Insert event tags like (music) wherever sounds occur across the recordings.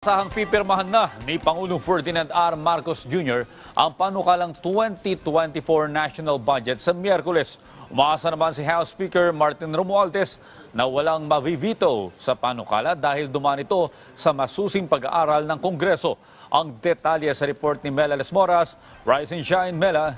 Sahang pipirmahan na ni Pangulong Ferdinand R. Marcos Jr. ang panukalang 2024 national budget sa Miyerkules. Umaasa naman si House Speaker Martin Romualdez na walang mavivito sa panukala dahil dumaan ito sa masusing pag-aaral ng Kongreso. Ang detalye sa report ni Mela Les Moras. Rise and Shine, Mela.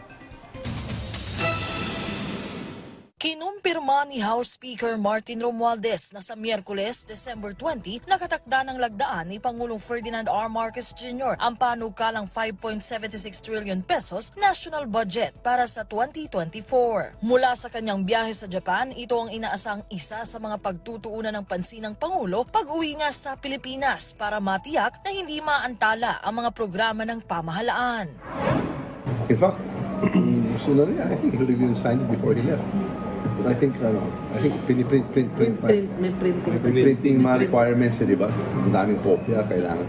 Kinumpirma ni House Speaker Martin Romualdez na sa Miyerkules, December 20, nakatakda ng lagdaan ni Pangulong Ferdinand R. Marcos Jr. ang panukalang 5.76 trillion pesos national budget para sa 2024. Mula sa kanyang biyahe sa Japan, ito ang inaasang isa sa mga pagtutuunan ng pansin ng Pangulo pag-uwi nga sa Pilipinas para matiyak na hindi maantala ang mga programa ng pamahalaan. In fact, (clears throat) niya. I think he even signed it before he left. But I think, ano, I think piniprint, print, print pa. Print, may printing. May printing mga requirements, eh, di ba? Ang daming kopya kailangan.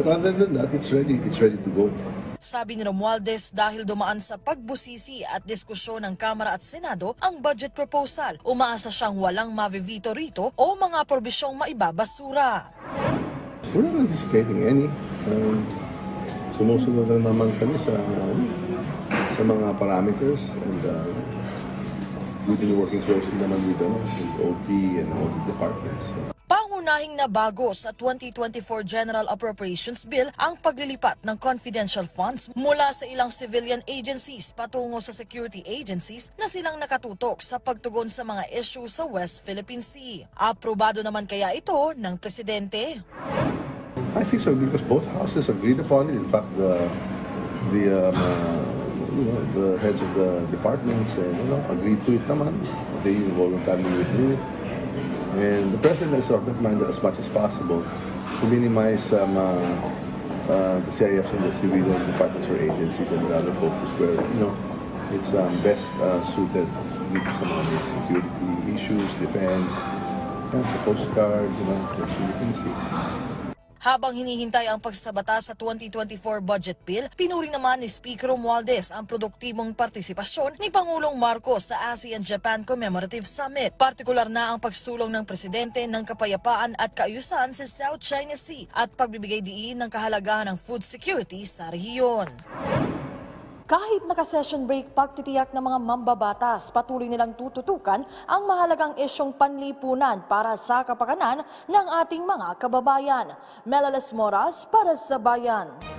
But other than that, it's ready. It's ready to go. Sabi ni Romualdez dahil dumaan sa pagbusisi at diskusyon ng Kamara at Senado ang budget proposal, umaasa siyang walang mavivito rito o mga probisyong maibabasura. We're not anticipating any. Um, sumusunod lang naman kami sa ano, sa mga parameters and uh, we've been working closely naman with, ano, with OP and all the departments. Pangunahing nabago sa 2024 General Appropriations Bill ang paglilipat ng confidential funds mula sa ilang civilian agencies patungo sa security agencies na silang nakatutok sa pagtugon sa mga issue sa West Philippine Sea. Aprobado naman kaya ito ng Presidente? I think so because both houses agreed upon it. In fact, the the um, uh, you know the heads of the departments uh, you know agreed to it naman. They voluntarily withdrew it. And the president sort of minded as much as possible to minimize um, uh, uh, the CIFs and the civilian departments or agencies and rather focus where you know it's um, best uh, suited dito sa mga security issues, defense, and sa Coast Guard, you know, as you can see. Habang hinihintay ang pagsasabata sa 2024 budget bill, pinuri naman ni Speaker Romualdez ang produktibong partisipasyon ni Pangulong Marcos sa ASEAN-Japan Commemorative Summit. Partikular na ang pagsulong ng presidente ng kapayapaan at kaayusan sa South China Sea at pagbibigay diin ng kahalagahan ng food security sa rehiyon. Kahit naka-session break, pagtitiyak ng mga mambabatas, patuloy nilang tututukan ang mahalagang isyong panlipunan para sa kapakanan ng ating mga kababayan. Melales Moras para sa Bayan.